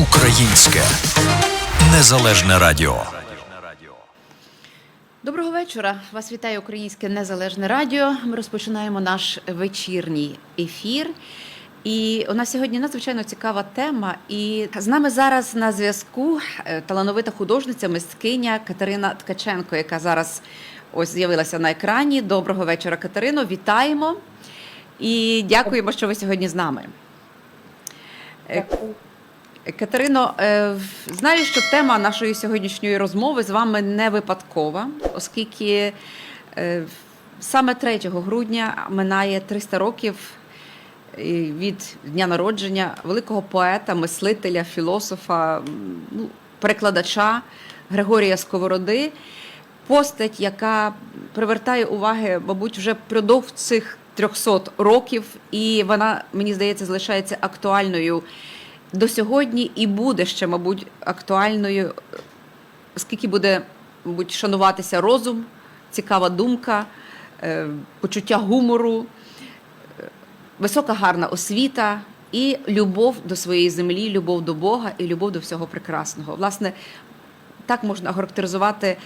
Українське незалежне радіо. Доброго вечора. Вас вітає Українське Незалежне Радіо. Ми розпочинаємо наш вечірній ефір. І у нас сьогодні надзвичайно цікава тема. І з нами зараз на зв'язку е, талановита художниця, мисткиня Катерина Ткаченко, яка зараз ось з'явилася на екрані. Доброго вечора, Катерино. Вітаємо і дякуємо, що ви сьогодні з нами. Е, Катерино, е, знаю, що тема нашої сьогоднішньої розмови з вами не випадкова, оскільки е, саме 3 грудня минає 300 років е, від дня народження великого поета, мислителя, філософа, ну, перекладача Григорія Сковороди. Постать, яка привертає уваги, мабуть, вже впродовж цих 300 років, і вона, мені здається, залишається актуальною до сьогодні і буде ще, мабуть, актуальною, оскільки буде, мабуть, шануватися розум, цікава думка, е, почуття гумору, е, висока гарна освіта і любов до своєї землі, любов до Бога і любов до всього прекрасного. Власне, так можна характеризувати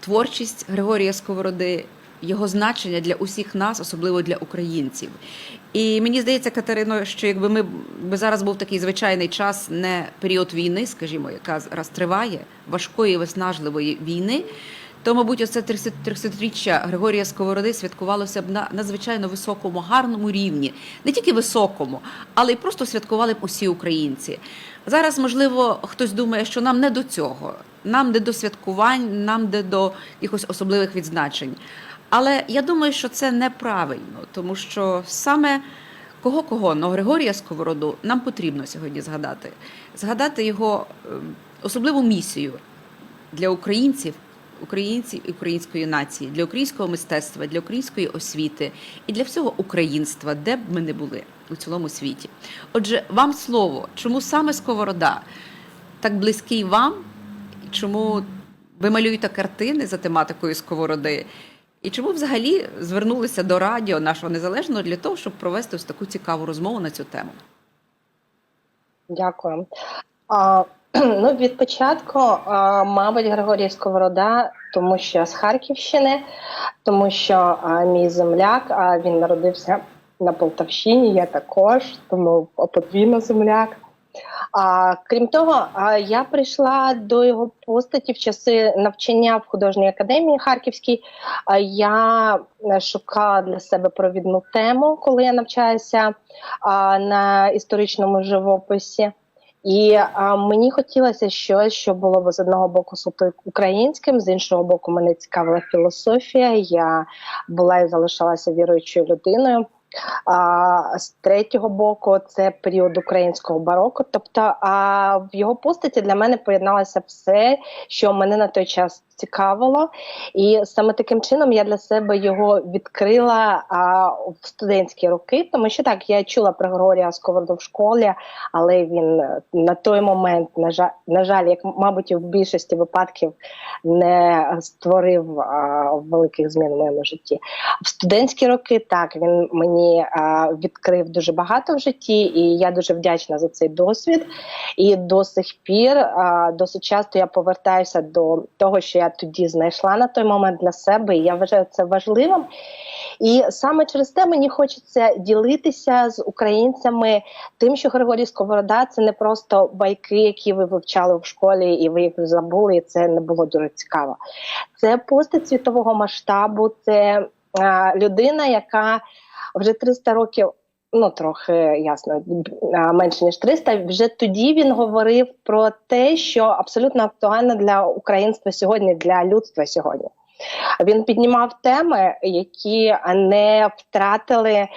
творчість Григорія Сковороди, його значення для усіх нас, особливо для українців. І мені здається, Катерино, що якби ми би зараз був такий звичайний час, не період війни, скажімо, яка зараз триває, важкої виснажливої війни. То, мабуть, оце 300-річчя Григорія Сковороди святкувалося б на надзвичайно високому, гарному рівні, не тільки високому, але й просто святкували б усі українці. Зараз, можливо, хтось думає, що нам не до цього, нам не до святкувань, нам не до якихось особливих відзначень. Але я думаю, що це неправильно, тому що саме кого кого, но Григорія Сковороду нам потрібно сьогодні згадати, згадати його ем, особливу місію для українців, українців і української нації, для українського мистецтва, для української освіти і для всього українства, де б ми не були у цілому світі. Отже, вам слово, чому саме Сковорода так близький вам, чому ви малюєте картини за тематикою Сковороди? І чому взагалі звернулися до радіо нашого незалежного для того, щоб провести ось таку цікаву розмову на цю тему? Дякую. А, ну, від початку, а, мабуть, Григорій Сковорода, тому що з Харківщини, тому що а, мій земляк, а, він народився на Полтавщині, я також, тому подвійно земляк. А, крім того, я прийшла до його постаті в часи навчання в художній академії Харківській. Я е, шукала для себе провідну тему, коли я навчаюся на історичному живописі. І а, мені хотілося щось, що було б з одного боку суто українським, з іншого боку, мене цікавила філософія. Я була і залишалася віруючою людиною. А з третього боку, це період українського бароко. Тобто, а в його постаті для мене поєдналося все, що мене на той час цікавило, і саме таким чином я для себе його відкрила а, в студентські роки. Тому що так я чула про Григорія Сковороду в школі, але він е, на той момент, на жаль, на жаль, як мабуть, і в більшості випадків не створив а, великих змін в моєму житті. В студентські роки так він мені а, відкрив дуже багато в житті, і я дуже вдячна за цей досвід. І до сих пір а, досить часто я повертаюся до того, що я тоді знайшла на той момент для себе, і я вважаю це важливим. І саме через те мені хочеться ділитися з українцями тим, що Григорій Сковорода це не просто байки, які ви вивчали в школі, і ви їх забули, і це не було дуже цікаво. Це постать світового масштабу, це а, людина, яка вже 300 років. Ну, трохи ясно, менше ніж 300, Вже тоді він говорив про те, що абсолютно актуально для українства сьогодні, для людства сьогодні. Він піднімав теми, які не втратили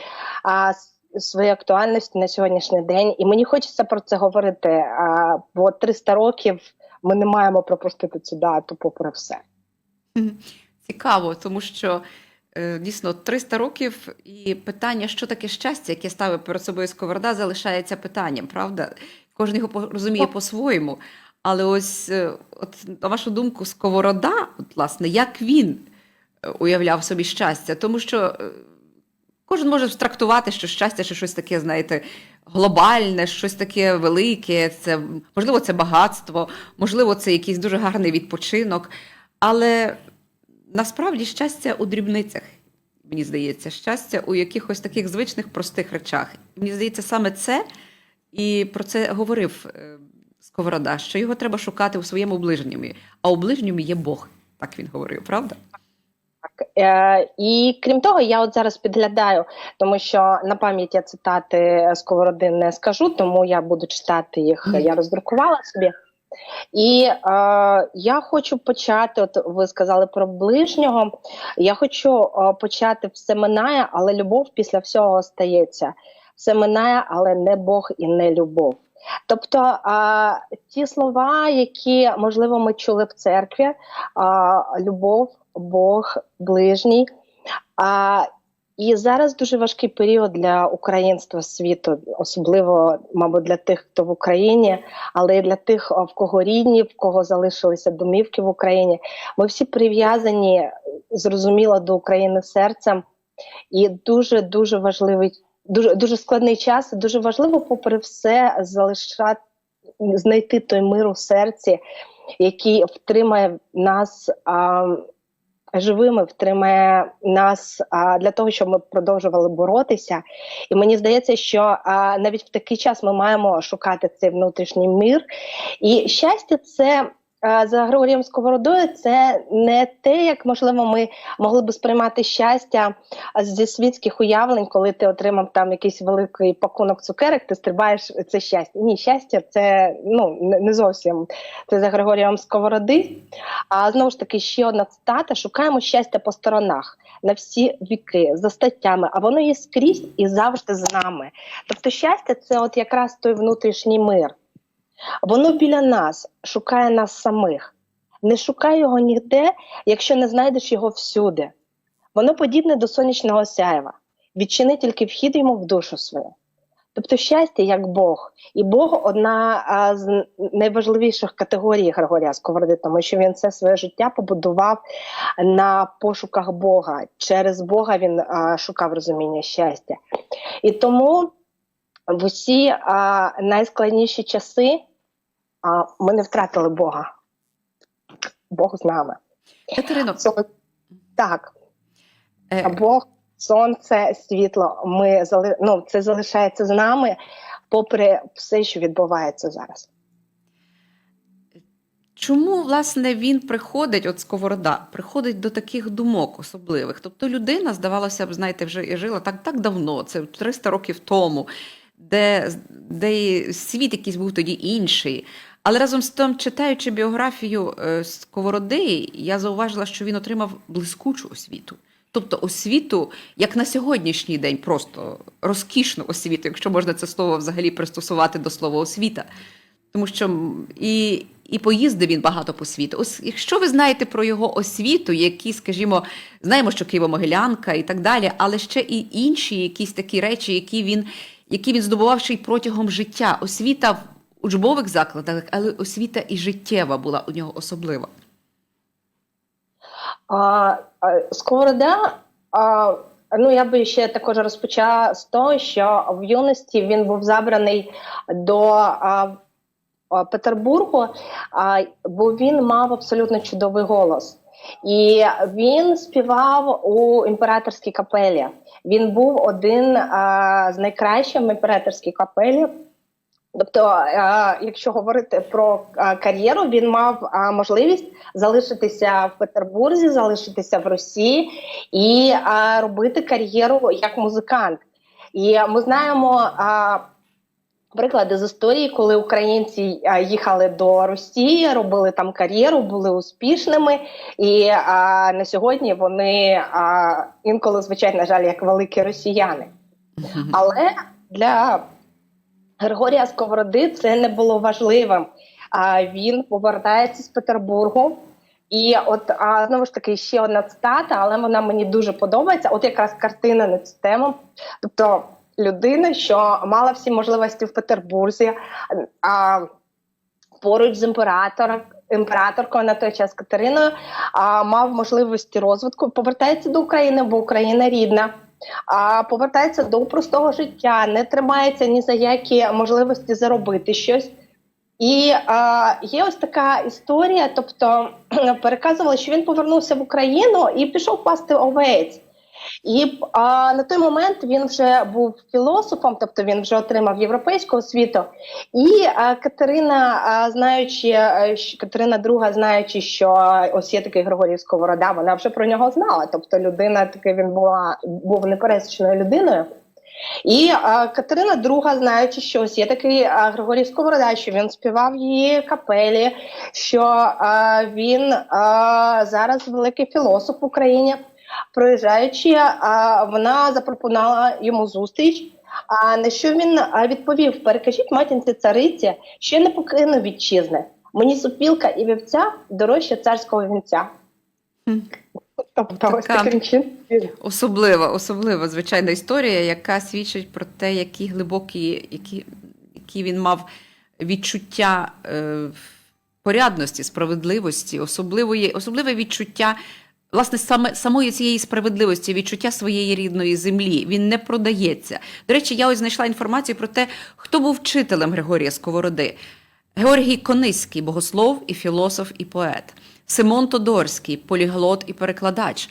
свою актуальність на сьогоднішній день. І мені хочеться про це говорити. А, бо 300 років ми не маємо пропустити цю дату, попри все. Цікаво, тому що дійсно 300 років і питання, що таке щастя, яке ставить перед собою Сковорода, залишається питанням, правда? Кожен його розуміє по-своєму. Але ось, е, от, на вашу думку, Сковорода, от, власне, як він е, уявляв собі щастя? Тому що е, кожен може трактувати, що щастя, чи щось таке, знаєте, глобальне, щось таке велике. Це можливо, це багатство, можливо, це якийсь дуже гарний відпочинок. Але насправді щастя у дрібницях. Мені здається, щастя у якихось таких звичних простих речах. Мені здається, саме це і про це говорив е, Сковорода, що його треба шукати у своєму ближньому, а у ближньому є Бог. Так він говорив, правда? Е, і крім того, я от зараз підглядаю, тому що на пам'ять я цитати Сковороди не скажу, тому я буду читати їх. Я роздрукувала собі. І е, я хочу почати. От ви сказали про ближнього. Я хочу е, почати все минає, але любов після всього остається. Все минає, але не Бог і не любов. Тобто е, ті слова, які можливо ми чули в церкві, е, любов, Бог, ближній. А, і зараз дуже важкий період для українства світу, особливо, мабуть, для тих, хто в Україні, але й для тих, в кого рідні, в кого залишилися домівки в Україні. Ми всі прив'язані, зрозуміло, до України серцем, і дуже дуже важливий, дуже дуже складний час. Дуже важливо, попри все, залишати знайти той мир у серці, який втримає нас. А, живими, втримає нас а, для того, щоб ми продовжували боротися. І мені здається, що а, навіть в такий час ми маємо шукати цей внутрішній мир. І щастя, це. За Григорієм Сковородою це не те, як можливо ми могли би сприймати щастя зі світських уявлень, коли ти отримав там якийсь великий пакунок цукерок, ти стрибаєш це щастя. Ні, щастя, це ну не зовсім це за Григорієм Сковороди. А знову ж таки, ще одна цитата: шукаємо щастя по сторонах на всі віки за статтями, а воно є скрізь і завжди з нами. Тобто, щастя, це от якраз той внутрішній мир. Воно біля нас шукає нас самих. Не шукай його ніде, якщо не знайдеш його всюди. Воно подібне до сонячного сяєва. Відчини тільки вхід йому в душу свою. Тобто щастя як Бог. І Бог одна з найважливіших категорій Григорія Сковороди, тому що він все своє життя побудував на пошуках Бога. Через Бога він шукав розуміння щастя. І тому в усі найскладніші часи ми не втратили Бога. Бог з нами. Катерино, Так, е, Бог, сонце, світло. Ми зали... ну, це залишається з нами, попри все, що відбувається зараз. Чому власне він приходить, от сковорода, приходить до таких думок особливих? Тобто людина, здавалося б, знаєте, вже жила так так давно, це 300 років тому, де, де світ якийсь був тоді інший. Але разом з тим, читаючи біографію е, Сковороди, я зауважила, що він отримав блискучу освіту. Тобто освіту, як на сьогоднішній день, просто розкішну освіту, якщо можна це слово взагалі пристосувати до слова освіта. Тому що і, і поїздив він багато по світу. Ось якщо ви знаєте про його освіту, які, скажімо, знаємо, що Києво-Могилянка і так далі, але ще і інші якісь такі речі, які він, які він здобував ще й протягом життя. Освіта учбових закладах, але освіта і життєва була у нього особлива. А, Сковорода, а, ну я би ще також розпочала з того, що в юності він був забраний до а, Петербургу, а, бо він мав абсолютно чудовий голос. І він співав у імператорській капелі. Він був один а, з найкращих в імператорській капелі. Тобто, е, якщо говорити про е, кар'єру, він мав е, можливість залишитися в Петербурзі, залишитися в Росії і робити кар'єру як музикант. І ми знаємо приклади з історії, коли українці їхали до Росії, робили там кар'єру, були успішними, і на сьогодні вони інколи звучать, на жаль, як великі росіяни. Але для Григорія Сковороди це не було важливим. А він повертається з Петербургу. І от а, знову ж таки ще одна цитата, але вона мені дуже подобається. От якраз картина на цю тему. Тобто людина, що мала всі можливості в Петербурзі, а поруч з імператором, імператоркою на той час Катериною, а, мав можливості розвитку, повертається до України, бо Україна рідна. А повертається до простого життя, не тримається ні за які можливості заробити щось. І а, є ось така історія. Тобто переказували, що він повернувся в Україну і пішов пасти овець. І а, на той момент він вже був філософом, тобто він вже отримав європейську освіту. І а, Катерина, а, знаючи, а, Катерина II, знаючи, що ось є такий Григорій Сковорода, вона вже про нього знала. Тобто людина таки він була був непересічною людиною. І а, Катерина II, знаючи, що ось є такий а, Григорій Сковорода, що він співав її капелі, що а, він а, зараз великий філософ в Україні. Проїжджаючи, а, вона запропонувала йому зустріч. А на що він відповів: перекажіть матінці цариці, що я не покину вітчизни. Мені супілка і вівця дорожче царського вінця. Тобто, ось Така- таким чином. Особлива, особлива звичайна історія, яка свідчить про те, які глибокі, які, які він мав відчуття е, порядності, справедливості, особливої, особливе відчуття. Власне, саме самої цієї справедливості, відчуття своєї рідної землі, він не продається. До речі, я ось знайшла інформацію про те, хто був вчителем Григорія Сковороди. Георгій Кониський, богослов і філософ і поет, Симон Тодорський, поліглот і перекладач,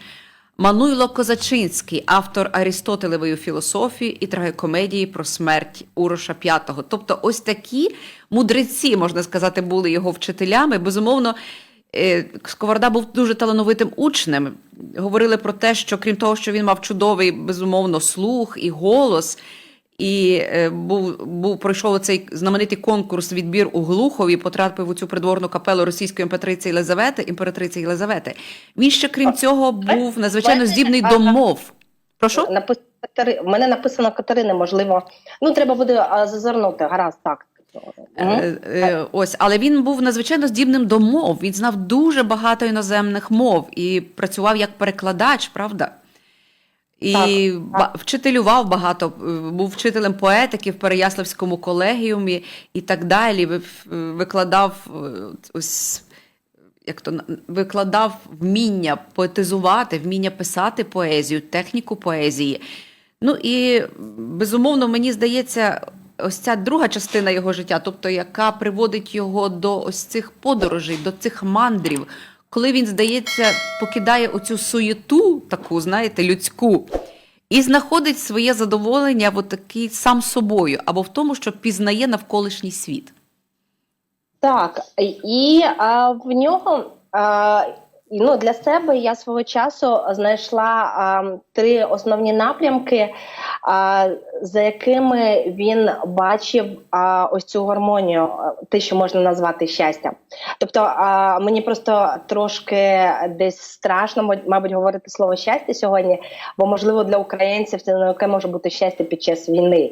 Мануйло Козачинський, автор Арістотелевої філософії і трагікомедії про смерть Уроша V. Тобто, ось такі мудреці, можна сказати, були його вчителями. Безумовно, Сковорода був дуже талановитим учнем. Говорили про те, що крім того, що він мав чудовий, безумовно, слух і голос. І е, був, був пройшов цей знаменитий конкурс відбір у Глухові, потрапив у цю придворну капелу російської імператриці Єлизавети, імператриці Єлизавети. Він ще, крім цього, був надзвичайно здібний до мов. Прошу? Катери... У мене написано Катерини, можливо. Ну, треба буде зазирнути. Гаразд, так. Е, е, Ось, але він був надзвичайно здібним до мов. Він знав дуже багато іноземних мов і працював як перекладач, правда? І Так, ба- вчителював багато, е, був вчителем поетики в Переяславському колегіумі і так далі. Викладав ось. Як то викладав вміння поетизувати, вміння писати поезію, техніку поезії. Ну і безумовно, мені здається, ось ця друга частина його життя, тобто яка приводить його до ось цих подорожей, до цих мандрів, коли він, здається, покидає оцю суєту, таку, знаєте, людську, і знаходить своє задоволення в такий сам собою, або в тому, що пізнає навколишній світ. Так, і а, в нього а, ну, для себе я свого часу знайшла а, три основні напрямки, а, за якими він бачив а, ось цю гармонію, те, що можна назвати щастям. Тобто а, мені просто трошки десь страшно, мабуть, говорити слово щастя сьогодні, бо можливо для українців це не яке може бути щастя під час війни.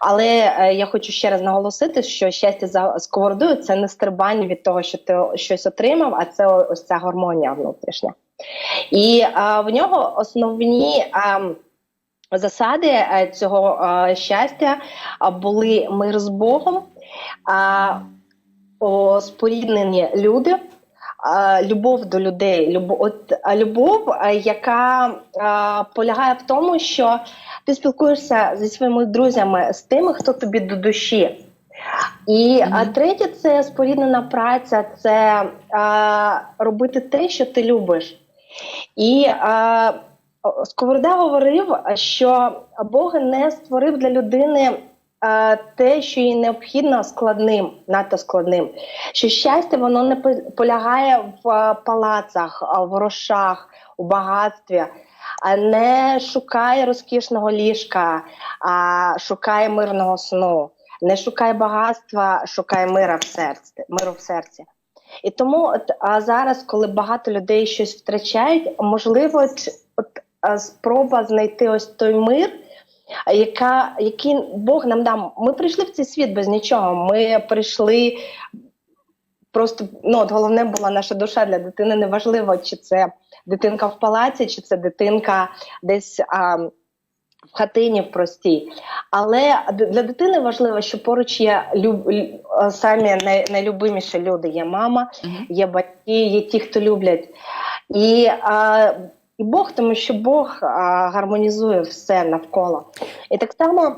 Але е, я хочу ще раз наголосити, що щастя за сковородою це не стрибання від того, що ти щось отримав, а це ось ця гармонія внутрішня. І е, в нього основні. е, Засади е, цього е, щастя а, були мир з Богом, а, о, споріднені люди, а, любов до людей. Любов, от, а любов, е, яка а, полягає в тому, що ти спілкуєшся зі своїми друзями, з тими, хто тобі до душі. І Мгм. третє це споріднена праця, це а, робити те, що ти любиш. І а, Сковорода говорив, що Бог не створив для людини а, те, що їй необхідно складним, надто складним. Що щастя воно не полягає в палацах, в грошах, у багатстві, а не шукає розкішного ліжка, а шукає мирного сну. Не шукає багатства, шукає мира в серці, миру в серці. І тому от, а зараз, коли багато людей щось втрачають, можливо, от, а, спроба знайти ось той мир, яка, який Бог нам дав. Ми прийшли в цей світ без нічого. Ми прийшли просто ну, от головне була наша душа для дитини. Неважливо, чи це дитинка в палаці, чи це дитинка десь. А, в хатині в простій, але для дитини важливо, що поруч є люб... самі най... найлюбиміші люди. Є мама, є батьки, є ті, хто люблять. І а, і Бог, тому що Бог а, гармонізує все навколо. І так само,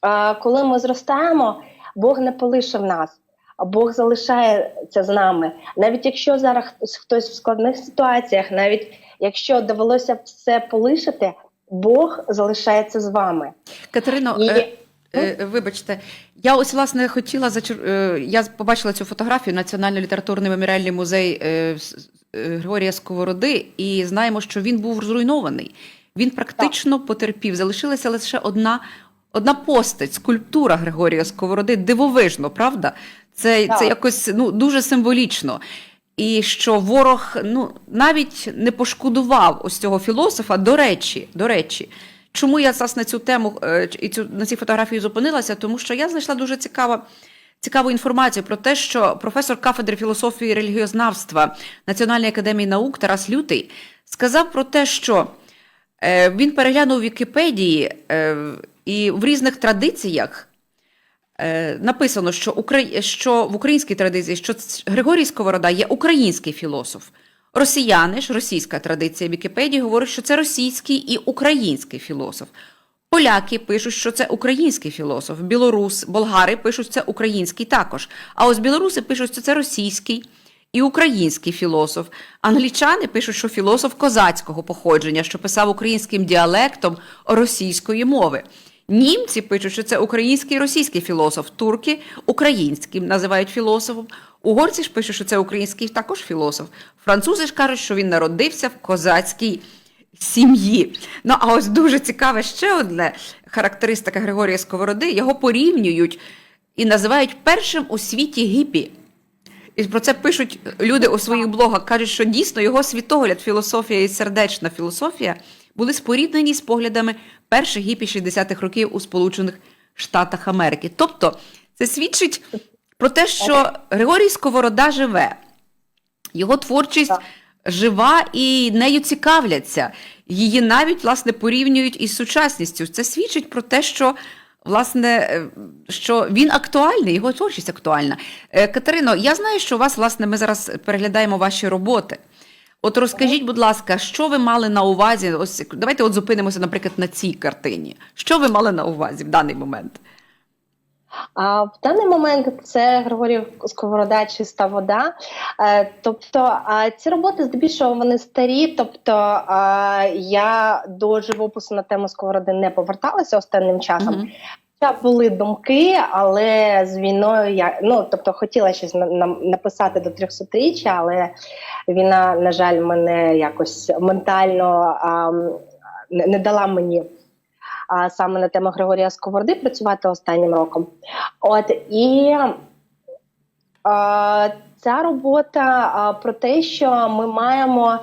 а, коли ми зростаємо, Бог не полишив нас. Бог залишається з нами. Навіть якщо зараз хтось в складних ситуаціях, навіть якщо довелося все полишити, Бог залишається з вами. Катерино, І- е, е, вибачте, я ось власне хотіла зачер... е, Я побачила цю фотографію Національний літературний меморіальний музей е, е, Григорія Сковороди, і знаємо, що він був зруйнований. Він практично потерпів. Залишилася лише одна, одна постать, скульптура Григорія Сковороди. Дивовижно, правда? Це, Так. це якось ну, дуже символічно. І що ворог ну, навіть не пошкодував ось цього філософа. До речі, до речі, чому я зараз на цю тему е, і цю на цій фотографії зупинилася? Тому що я знайшла дуже цікава. Цікаву інформацію про те, що професор кафедри філософії і релігіознавства Національної академії наук Тарас Лютий сказав про те, що е, він переглянув Вікіпедії е, і в різних традиціях написано, що, Украї... що в українській традиції що Григорій Сковорода є український філософ. Росіяни ж, російська традиція Вікіпедії говорить, що це російський і український філософ. Поляки пишуть, що це український філософ, білорус, болгари пишуть, що це український також. А ось білоруси пишуть, що це російський і український філософ. Англічани пишуть, що філософ козацького походження, що писав українським діалектом російської мови. Німці пишуть, що це український і російський філософ, турки українським називають філософом. Угорці ж пишуть, що це український також філософ. Французи ж кажуть, що він народився в козацькій сім'ї. Ну а ось дуже цікаве ще одне характеристика Григорія Сковороди. Його порівнюють і називають першим у світі гіпі. І про це пишуть люди у своїх блогах. кажуть, що дійсно його світогляд, філософія і сердечна філософія були споріднені з поглядами перших гіпі 60-х років у Сполучених Штатах Америки. Тобто, це свідчить про те, що Григорій Сковорода живе, його творчість жива і нею цікавляться. Її навіть власне порівнюють із сучасністю. Це свідчить про те, що власне е, що він актуальний, його творчість актуальна. Е, Катерино, я знаю, що у вас, власне, ми зараз переглядаємо ваші роботи. От розкажіть, будь ласка, що ви мали на увазі? Ось давайте от зупинимося, наприклад, на цій картині. Що ви мали на увазі в даний момент? А в даний момент це Григорів Сковорода чиста вода. Е, тобто а, ці роботи здебільшого вони старі. Тобто а, я до живопису на тему Сковороди не поверталася останнім часом. Мгм. Хоча були думки, але з війною я ну тобто хотіла щось на, на, написати до 300-річчя, але війна, на жаль, мене якось ментально а, не, дала мені а, саме на тему Григорія Сковороди працювати останнім роком. От і а, ця робота а, про те, що ми маємо.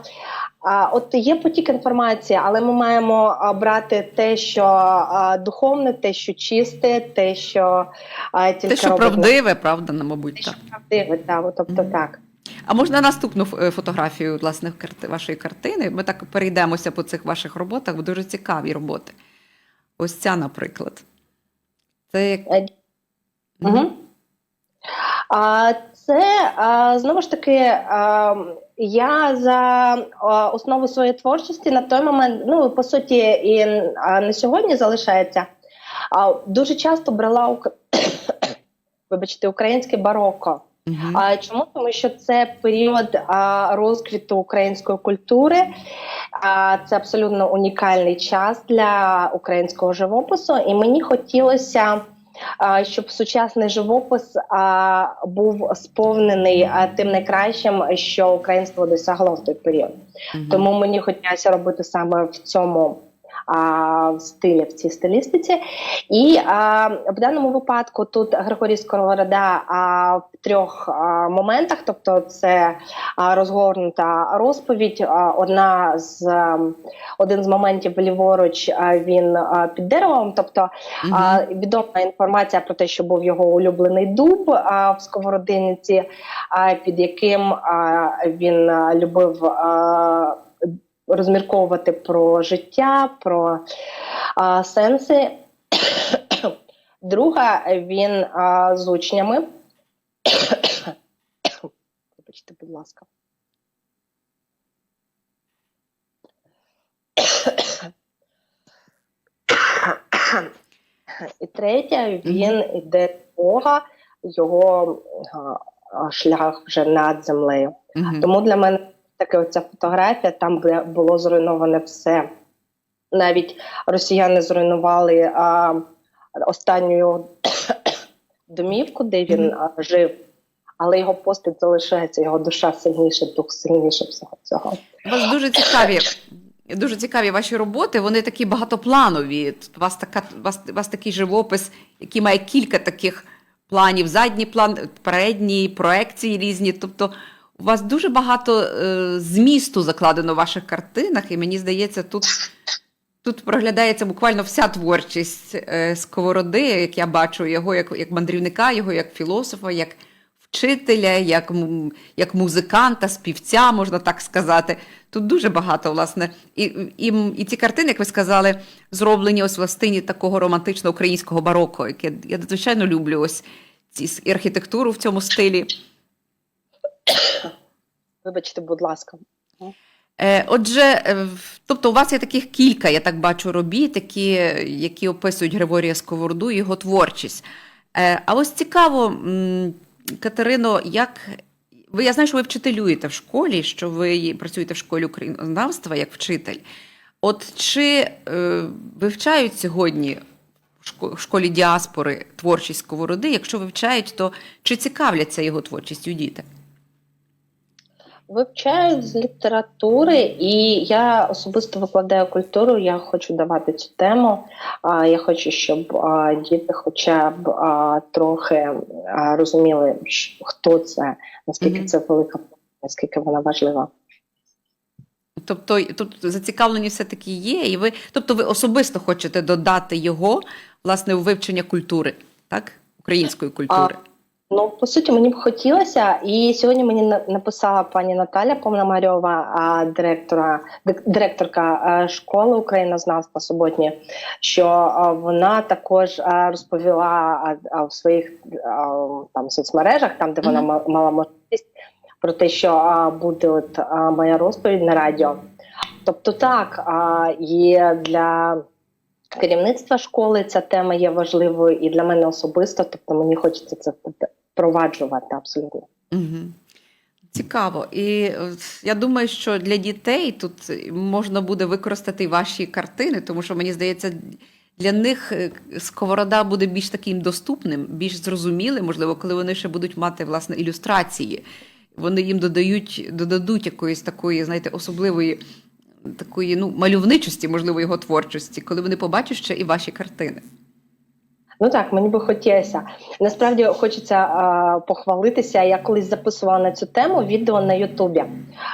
От є потік інформації, але ми маємо брати те, що духовне, те, що чисте, те, що тільки Те, що робить правдиве, правда, мабуть, те, так. що правдиве, так, тобто Мгм. так. А можна наступну е, фотографію власне вашої картини? Ми так перейдемося по цих ваших роботах, бо дуже цікаві роботи. Ось ця, наприклад. Це як... Угу. А, це знову ж таки. Я за основу своєї творчості на той момент, ну по суті, і на сьогодні залишається. А, дуже часто брала ук... вибачте, українське бароко. Мгм. А чому? Тому що це період а, розквіту української культури. А, це абсолютно унікальний час для українського живопису, і мені хотілося. Щоб сучасний живопис був сповнений тим найкращим, що українство досягло в той період. Тому мені хотілося робити саме в цьому а, в стилі, в цій стилістиці. І а, в даному випадку тут Григорій Сковорода а, в трьох а, моментах, тобто це а, розгорнута розповідь. А, одна з а, один з моментів ліворуч а, він а, під деревом, тобто а, відома інформація про те, що був його улюблений дуб а, в Сковородинці, а, під яким а, він а, любив а, розмірковувати про життя, про а, сенси. Друга, він а, з учнями. Вибачте, будь ласка. І третя, він йде Бога, його а, шлях вже над землею. Тому для мене таке оця фотографія, там де було зруйноване все. Навіть росіяни зруйнували а, останню домівку, де він а, жив, але його постать залишається, його душа сильніша, дух сильніше всього цього. У вас дуже цікаві. Дуже цікаві ваші роботи, вони такі багатопланові. Тут У вас, така, у вас, у вас такий живопис, який має кілька таких планів: задній план, передній, проекції різні. Тобто у вас дуже багато е, змісту закладено в ваших картинах, і мені здається, тут, тут проглядається буквально вся творчість е, сковороди, як я бачу його як, як мандрівника, його як філософа, як вчителя, як, як музиканта, співця, можна так сказати. Тут дуже багато, власне. І, і, і ці картини, як ви сказали, зроблені ось в стилі такого романтично українського бароко, яке я надзвичайно люблю ось ці і архітектуру в цьому стилі. Вибачте, будь ласка. Е, Отже, е, тобто у вас є таких кілька, я так бачу, робіт, які, які описують Григорія Сковороду і його творчість. Е, А ось цікаво, Катерино, як ви я знаю, що ви вчителюєте в школі, що ви працюєте в школі українознавства як вчитель. От чи вивчають сьогодні в школі діаспори творчість Сковороди? Якщо вивчають, то чи цікавляться його творчістю діти? Вивчають з літератури, і я особисто викладаю культуру. Я хочу давати цю тему. Я хочу, щоб діти, хоча б трохи розуміли, хто це, наскільки це велика, наскільки вона важлива. Тобто тут зацікавлені все-таки є, і ви, тобто ви особисто хочете додати його власне у вивчення культури, так? Української культури. Ну, по суті, мені б хотілося, і сьогодні мені написала пані Наталя Повномарьова, директора, директорка школи українознавства суботні, що вона також розповіла а, а, в своїх там соцмережах, там де вона мала можливість, про те, що буде от моя розповідь на радіо. Тобто, так, і для керівництва школи ця тема є важливою і для мене особисто, тобто мені хочеться це впроваджувати абсолютно. Угу. Цікаво. І е, я думаю, що для дітей тут можна буде використати ваші картини, тому що мені здається, для них е, сковорода буде більш таким доступним, більш зрозумілим, можливо, коли вони ще будуть мати власне ілюстрації. Вони їм додають, додадуть якоїсь такої, знаєте, особливої такої ну, мальовничості, можливо, його творчості, коли вони побачать ще і ваші картини. Ну так, мені би хотілося. Насправді хочеться а, похвалитися. Я колись записувала на цю тему відео на Ютубі.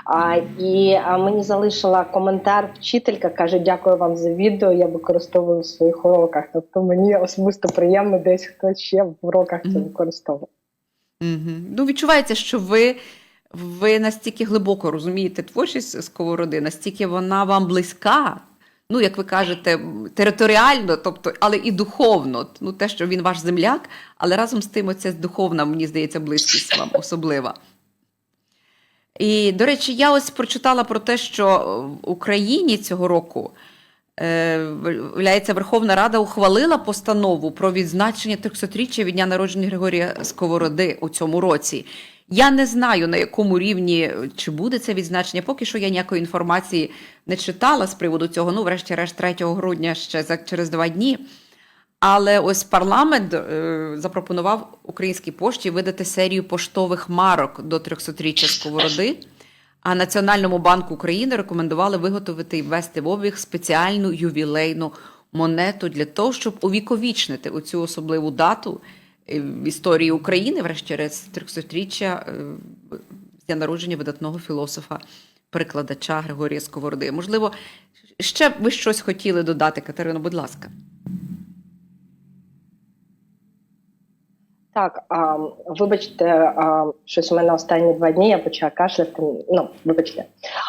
А, і а, мені залишила коментар вчителька, каже: Дякую вам за відео. Я використовую в своїх уроках. Тобто мені особисто приємно, десь хтось ще в уроках це використовує. Угу. Ну, відчувається, що ви, ви настільки глибоко розумієте творчість сковороди, настільки вона вам близька. Ну, як ви кажете, територіально, тобто, але і духовно. Ну, те, що він ваш земляк, але разом з тим, оця духовна, мені здається, близькість вам особлива. І, до речі, я ось прочитала про те, що в Україні цього року е, Верховна Рада ухвалила постанову про відзначення 300-річчя від дня народження Григорія Сковороди у цьому році. Я не знаю, на якому рівні чи буде це відзначення. Поки що я ніякої інформації не читала з приводу цього. Ну, врешті-решт, 3 грудня ще за через два дні. Але ось парламент е, запропонував українській пошті видати серію поштових марок до 300-річчя Сковороди. А Національному банку України рекомендували виготовити і ввести в обіг спеціальну ювілейну монету для того, щоб увіковічнити оцю особливу дату е, в історії України, врешті-решт 300-річчя е, народження видатного філософа, перекладача Григорія Сковороди. Можливо, ще ви щось хотіли додати, Катерино, будь ласка. Так, а, вибачте, а, щось у мене останні два дні я почала кашляти. Ну, вибачте.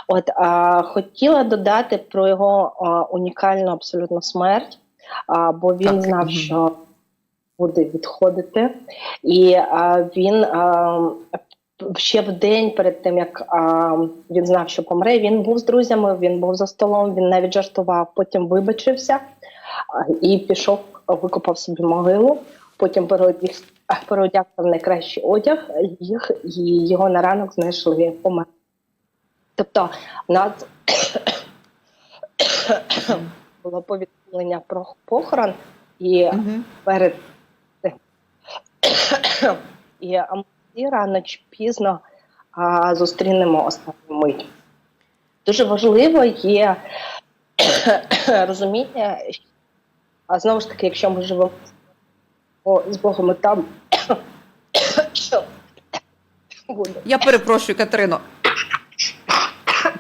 От а, хотіла додати про його а, унікальну абсолютно смерть, а, бо він Так, знав, що буде відходити, і а, він а, ще в день перед тим, як а, він знав, що помре, він був з друзями, він був за столом, він навіть жартував, потім вибачився. а, і пішов, викопав собі могилу, потім переодяг, переодягся в найкращий одяг, їх і його на ранок знайшли помер. Тобто в нас було повідомлення про похорон, і Мгм. перед цим і ми рано чи пізно а, зустрінемо останню мить. Дуже важливо є розуміння, а знову ж таки, якщо ми живемо з Богом і там. Я перепрошую, Катерино.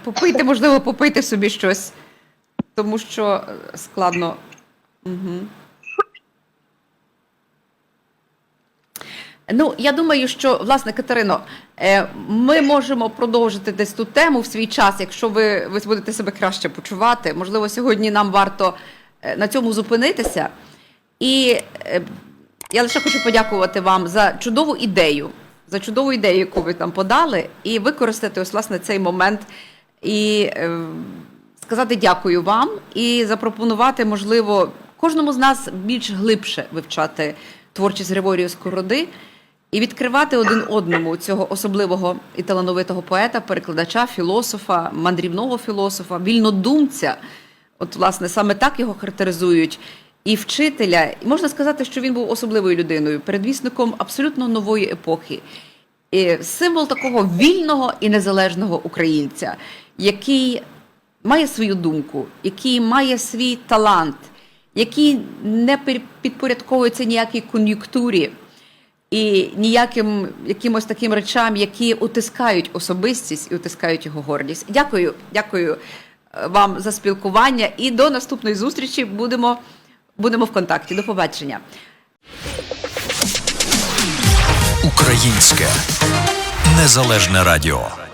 Попийте, можливо, попийте собі щось, тому що е, складно. Угу. Ну, я думаю, що, власне, Катерино, е, ми можемо продовжити десь ту тему в свій час, якщо ви, ви будете себе краще почувати. Можливо, сьогодні нам варто е, на цьому зупинитися. І е, я лише хочу подякувати вам за чудову ідею, за чудову ідею, яку ви там подали, і використати ось власне цей момент і сказати дякую вам і запропонувати, можливо, кожному з нас більш глибше вивчати творчість Григорія Скороди і відкривати один одному цього особливого і талановитого поета, перекладача, філософа, мандрівного філософа, вільнодумця. От, власне, саме так його характеризують. І вчителя, і можна сказати, що він був особливою людиною, передвісником абсолютно нової епохи. І символ такого вільного і незалежного українця, який має свою думку, який має свій талант, який не підпорядковується ніякій кон'юнктурі і ніяким якимось таким речам, які утискають особистість і утискають його гордість. Дякую, дякую е, вам за спілкування і до наступної зустрічі будемо, будемо в контакті. До побачення. Українське незалежне радіо.